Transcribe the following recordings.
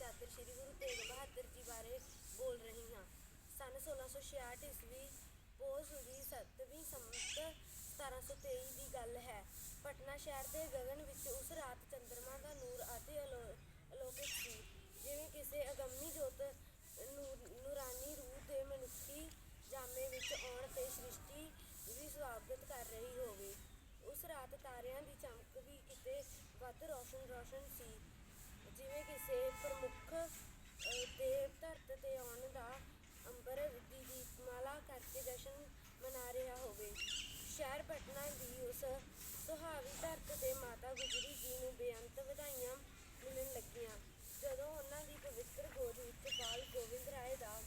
ਚਾਦਰ ਸ੍ਰੀ ਗੁਰੂ ਤੇਗ ਬਹਾਦਰ ਜੀ ਬਾਰੇ ਬੋਲ ਰਹੀ ਹਾਂ। ਸਨ 1666 ਈਸਵੀ ਪੋਹ ਸੁਦੀ 7ਵੀਂ ਸੰਮਤ 1723 ਦੀ ਗੱਲ ਹੈ। ਪਟਨਾ ਸ਼ਹਿਰ ਦੇ ਗਗਨ ਵਿੱਚ ਉਸ ਰਾਤ ਚੰਦਰਮਾ ਦਾ ਨੂਰ ਅਤਿ ਅਲੋ- ਸੀ। ਜਿਵੇਂ ਕਿਸੇ ਅਗੰਮੀ ਜੋਤ ਨੂਰ- ਨੂਰਾਨੀ ਰੂਹ ਦੇ ਮਨੁੱਖੀ ਜਾਮੇ ਵਿੱਚ ਆਉਣ ਤੇ ਸ੍ਰਿਸ਼ਟੀ ਵੀ ਸਵਾਗਤ ਕਰ ਰਹੀ ਹੋਵੇ। ਉਸ ਰਾਤ ਤਾਰਿਆਂ ਦੀ ਚਮਕ ਵੀ ਕਿਤੇ ਵੱਧ ਰੋਸ਼ਨ ਰੋਸ਼ਨ ਸੀ। ਜਿਵੇਂ ਕਿਸੇ ਪ੍ਰਮੁੱਖ ਅਹ, ਦੇਵ ਧਰਤ ਤੇ ਆਉਣ ਦਾ ਅੰਬਰ ਦੀ ਦੀਪਮਾਲਾ ਕਰਕੇ ਜਸ਼ਨ ਮਨਾ ਰਿਹਾ ਹੋਵੇ। ਸ਼ਹਿਰ ਪਟਨਾ ਦੀ ਉਸ ਸੁਹਾਵੀ ਧਰਤ ਤੇ ਮਾਤਾ ਗੁਜਰੀ ਜੀ ਨੂੰ ਬੇਅੰਤ ਵਧਾਈਆਂ ਮਿਲਣ ਲੱਗੀਆਂ। ਜਦੋਂ ਉਹਨਾਂ ਦੀ ਪਵਿੱਤਰ ਗੋਦ ਵਿੱਚ ਬਾਲ ਗੋਬਿੰਦ ਰਾਏ ਦਾ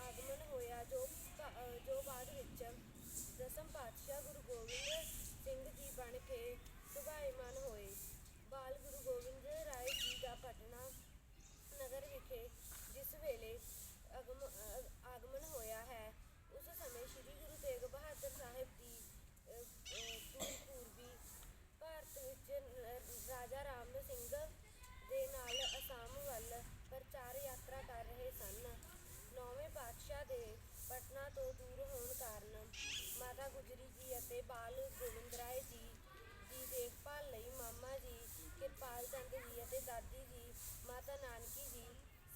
ਆਗਮਨ ਹੋਇਆ ਜੋ ਜੋ ਬਾਅਦ ਵਿੱਚ ਦਸਮ ਪਾਤਸ਼ਾਹ ਗੁਰੂ ਗੋਬਿੰਦ ਸਿੰਘ ਜੀ ਬਣ ਕੇ ਸੁਭਾਈਮਾਨ ਹੋਏ ਬਾਲ ਗੁਰੂ ਗੋਬਿੰਦ ਰਾਏ ਜੀ ਦਾ ਪਟਨਾ ਨਗਰ ਵਿਖੇ ਜਿਸ ਵੇਲੇ ਅਗਮ ਆਗਮਨ ਹੋਇਆ ਹੈ ਉਸ ਸਮੇਂ ਸ੍ਰੀ ਗੁਰੂ ਤੇਗ ਬਹਾਦਰ ਸਾਹਿਬ ਦੀ ਅ, ਪੂਰਬੀ ਭਾਰਤ ਵਿੱਚ ਰਾਜਾ ਰਾਮ ਸਿੰਘ ਦੇ ਨਾਲ ਅਸਾਮ ਵੱਲ ਪ੍ਰਚਾਰ ਯਾਤਰਾ ਕਰ ਰਹੇ ਸਨ। ਨੌਵੇਂ ਪਾਤਸ਼ਾਹ ਦੇ ਪਟਨਾ ਤੋਂ ਦੂਰ ਹੋਣ ਕਾਰਨ ਮਾਤਾ ਗੁਜਰੀ ਜੀ ਅਤੇ ਬਾਲ ਗੋਬਿੰਦ ਰਾਏ ਜੀ ਦੀ ਦੇਖਭਾਲ ਲਈ ਮਾਮਾ ਜੀ ਕਿਰਪਾਲ ਚੰਦ ਜੀ ਅਤੇ ਦਾਦੀ ਜੀ ਮਾਤਾ ਨਾਨਕੀ ਜੀ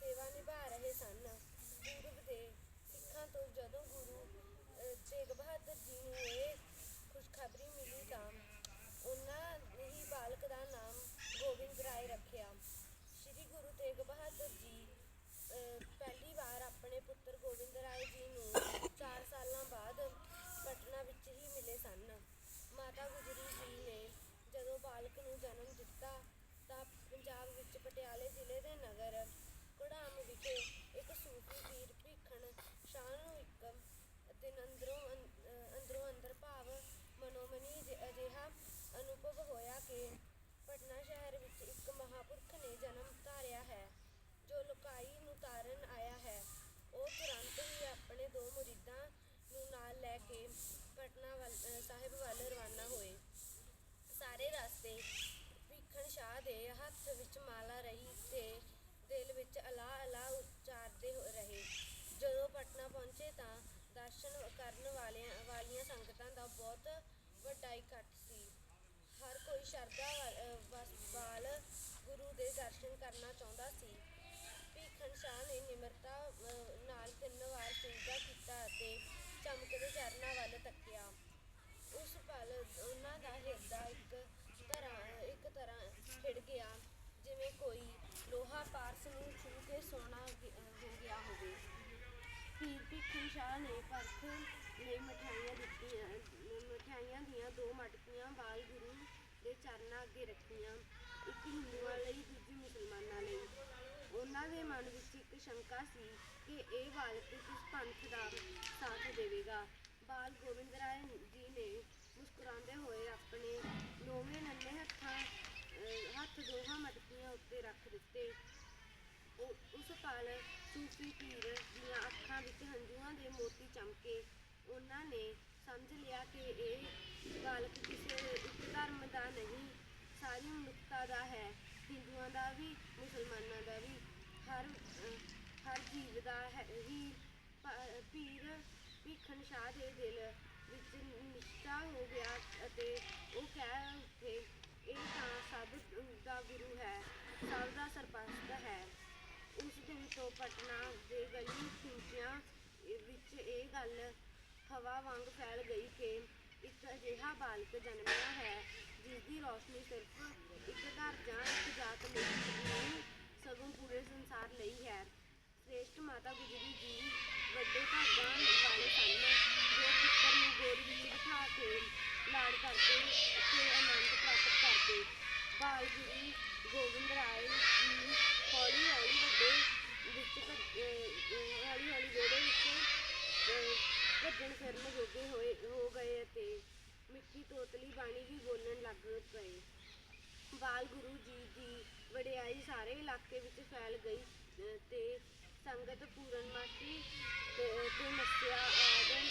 ਸੇਵਾ ਨਿਭਾ ਰਹੇ ਸਨ। ਪੂਰਬ ਦੇ ਸਿੱਖਾਂ ਤੋਂ ਜਦੋਂ ਗੁਰੂ ਤੇਗ ਬਹਾਦਰ ਜੀ ਨੂੰ ਇਹ ਖੁਸ਼ਖਬਰੀ ਮਿਲੀ ਤਾਂ ਉਹਨਾਂ ਹੀ ਬਾਲਕ ਦਾ ਨਾਮ ਗੋਬਿੰਦ ਰਾਏ ਰੱਖਿਆ। ਸ੍ਰੀ ਗੁਰੂ ਤੇਗ ਬਹਾਦਰ ਜੀ ਪਹਿਲੀ ਵਾਰ ਆਪਣੇ ਪੁੱਤਰ ਗੋਬਿੰਦ ਰਾਏ ਜੀ ਨੂੰ 4 ਸਾਲਾਂ ਬਾਅਦ ਪਟਨਾ ਵਿੱਚ ਹੀ ਮਿਲੇ ਸਨ। ਮਾਤਾ ਗੁਜਰੀ ਜੀ ਨੇ ਜਦੋਂ ਬਾਲਕ ਨੂੰ ਜਨਮ ਦਿੱਤਾ ਤਾਂ ਪੰਜਾਬ ਵਿੱਚ ਪਟਿਆਲੇ ਜ਼ਿਲ੍ਹੇ ਦੇ ਨਗਰ ਘੜਾਮ ਵਿਖੇ ਇੱਕ ਸੂਫੀ ਪੀਰ ਭੀਖਣ ਸ਼ਾਹ ਨੂੰ ਇੱਕ ਦਿਨ ਅੰਦਰੋਂ ਅੰ- ਅਹ ਅੰਦਰੋਂ ਅੰਦਰ ਭਾਵ ਮਨੋਮਨੀ ਅਜਿ- ਅਜਿਹਾ ਅਨੁਭਵ ਹੋਇਆ ਕਿ ਪਟਨਾ ਸ਼ਹਿਰ ਵਿੱਚ ਇੱਕ ਮਹਾਂਪੁਰਖ ਨੇ ਜਨਮ ਧਾਰਿਆ ਹੈ, ਜੋ ਲੋਕਾਈ ਨੂੰ ਤਾਰਨ ਆਇਆ ਹੈ। ਉਹ ਤੁਰੰਤ ਹੀ ਆਪਣੇ ਦੋ ਮੁਰੀਦਾਂ ਨੂੰ ਨਾਲ ਲੈ ਕੇ ਪਟਨਾ ਵੱਲ ਸਾਹਿਬ ਵੱਲ ਰਵਾਨਾ ਹੋਏ। ਸਾਰੇ ਰਸਤੇ ਭੀਖਣ ਸ਼ਾਹ ਦੇ ਹੱਥ ਵਿੱਚ ਮਾਲਾ ਰਹੀ ਤੇ ਦਿਲ ਵਿੱਚ ਅਲਾ ਅਲਾ ਉਚਾਰਦੇ ਰਹੇ। ਜਦੋਂ ਪਟਨਾ ਪਹੁੰਚੇ ਤਾਂ ਦਰਸ਼ਨ ਕਰਨ ਵਾਲਿਆਂ, ਵਾਲੀਆਂ ਸੰਗਤਾਂ ਦਾ ਬਹੁਤ ਵੱਡਾ ਇਕੱਠ ਸੀ ਹਰ ਕੋਈ ਸ਼ਰਧਾ ਵਾਲ ਗੁਰੂ ਦੇ ਦਰਸ਼ਨ ਕਰਨਾ ਚਾਹੁੰਦਾ ਸੀ। ਭੀਖਣ ਸ਼ਾਹ ਨੇ ਨਿਮਰਤਾ ਨਾਲ ਤਿੰਨ ਵਾਰ ਸਜਦਾ ਕੀਤਾ ਅਤੇ ਚਮਕਦੇ ਚਰਨਾਂ ਵੱਲ ਤੱਕਿਆ। ਉਸ ਪਲ ਉਹਨਾਂ ਦਾ ਹਿਰਦਾ ਇੱਕ ਤਰ੍ਹਾਂ ਇੱਕ ਤਰ੍ਹਾਂ ਖਿੜ ਗਿਆ, ਜਿਵੇਂ ਕੋਈ ਲੋਹਾ ਪਾਰਸ ਨੂੰ ਛੂ ਕੇ ਸੋਨਾ ਹੋ ਗਿਆ ਹੋਵੇ। ਪੀਰ ਭੀਖਣ ਸ਼ਾਹ ਨੇ ਪਰਖ ਲਈ ਮਠਿਆਈਆਂ ਦਿੱਤੀਆਂ ਮਠਿਆਈਆਂ ਦੀਆਂ ਦੋ ਮਟਕੀਆਂ ਬਾਲ ਗੁਰੂ ਦੇ ਚਰਨਾਂ ਰੱਖੀਆਂ। ਇੱਕ ਹਿੰਦੂਆਂ ਲਈ ਦੂਜੀ ਮੁਸਲਮਾਨਾਂ ਲਈ। ਉਹਨਾਂ ਦੇ ਮਨ ਵਿੱਚ ਇੱਕ ਸ਼ੰਕਾ ਸੀ ਕਿ ਇਹ ਬਾਲਕ ਕਿਸ ਪੰਥ ਦਾ ਸਾਥ ਦੇਵੇਗਾ। ਬਾਲ ਗੋਬਿੰਦ ਰਾਏ ਜੀ ਨੇ ਮੁਸਕਰਾਉਂਦੇ ਹੋਏ ਆਪਣੇ ਦੋਵੇਂ ਨੰਨੇ ਹੱਥਾਂ ਅਹ, ਹੱਥ ਦੋਹਾਂ ਮਟਕੀਆਂ ਉੱਤੇ ਰੱਖ ਦਿੱਤੇ। ਉਸ ਪਲ ਸੂਫੀ ਪੀਰ ਦੀਆਂ ਅੱਖਾਂ ਵਿੱਚ ਹੰਝੂਆਂ ਦੇ ਮੋਤੀ ਚਮਕੇ। ਉਹਨਾਂ ਨੇ ਸਮਝ ਲਿਆ ਕਿ ਇਹ ਬਾਲਕ ਕਿਸੇ ਇੱਕ ਧਰਮ ਦਾ ਨਹੀਂ ਸਾਰੀ ਮਨੁੱਖਤਾ ਦਾ ਹੈ, ਹਿੰਦੂਆਂ ਦਾ ਵੀ, ਮੁਸਲਮਾਨਾਂ ਦਾ ਵੀ, ਹਰ ਹਰ ਜੀਵ ਦਾ ਹੈ, ਹੀ ਪੀਰ ਭੀਖਣ ਸ਼ਾਹ ਦੇ ਦਿਲ ਵਿੱਚ ਨਿਸ਼ਚਾ ਹੋ ਗਿਆ ਅਤੇ ਉਹ ਕਹਿ ਉੱਠੇ, ਇਹ ਤਾਂ ਸਭ ਦਾ ਗੁਰੂ ਹੈ, ਸਭ ਦਾ ਸਰਪ੍ਰਸਤ ਹੈ। ਉਸ ਦਿਨ ਤੋਂ ਪਟਨਾ ਦੇ ਗਲੀ ਖੁੰਚਿਆਂ ਵਿੱਚ ਇਹ ਗੱਲ ਹਵਾ ਵਾਂਗ ਫੈਲ ਗਈ ਕਿ ਇੱਕ ਅਜਿਹਾ ਬਾਲਕ ਜਨਮਿਆ ਹੈ ਜਿਸ ਦੀ ਰੋਸ਼ਨੀ ਸਿਰਫ ਇੱਕ ਘਰ ਜਾਂ ਇੱਕ ਜਾਤ ਲਈ ਨਹੀਂ ਸਗੋਂ ਪੂਰੇ ਸੰਸਾਰ ਲਈ ਹੈ। ਸ੍ਰੇਸ਼ਟ ਮਾਤਾ ਗੁਜਰੀ ਜੀ ਵੱਡੇ ਭਾਗਾਂ ਵਾਲੇ ਸਨ ਜੋ ਪੁੱਤਰ ਨੂੰ ਗੋਦ ਵਿੱਚ ਬਿਠਾ ਕੇ ਲਾਡ ਕਰਦੇ ਅਤੇ ਆਨੰਦ ਪ੍ਰਾਪਤ ਕਰਦੇ। ਬਾਲ ਗੁਰੂ ਗੋਬਿੰਦ ਰਾਏ ਜੀ ਹੌਲੀ ਹੌਲੀ ਵੱਡੇ ਵਿੱਚ ਭੱਜ- ਅਹ, ਅਹ, ਹੌਲੀ ਹੌਲੀ ਵਿਹੜੇ ਵਿੱਚ ਅਹ, ਭੱਜਣ ਫਿਰਨ ਜੋਗੇ ਹੋਏ ਹੋ ਗਏ ਅਤੇ ਮਿੱਠੀ ਤੋਤਲੀ ਬਾਣੀ ਵੀ ਬੋਲਣ ਲੱਗ ਪਏ। ਬਾਲ ਗੁਰੂ ਜੀ ਦੀ ਵਡਿਆਈ ਸਾਰੇ ਇਲਾਕੇ ਵਿੱਚ ਫੈਲ ਗਈ ਤੇ ਸੰਗਤ ਪੂਰਨਮਾਸ਼ੀ ਤੇ ਤੇ ਮੱਸਿਆ ਆਦਿ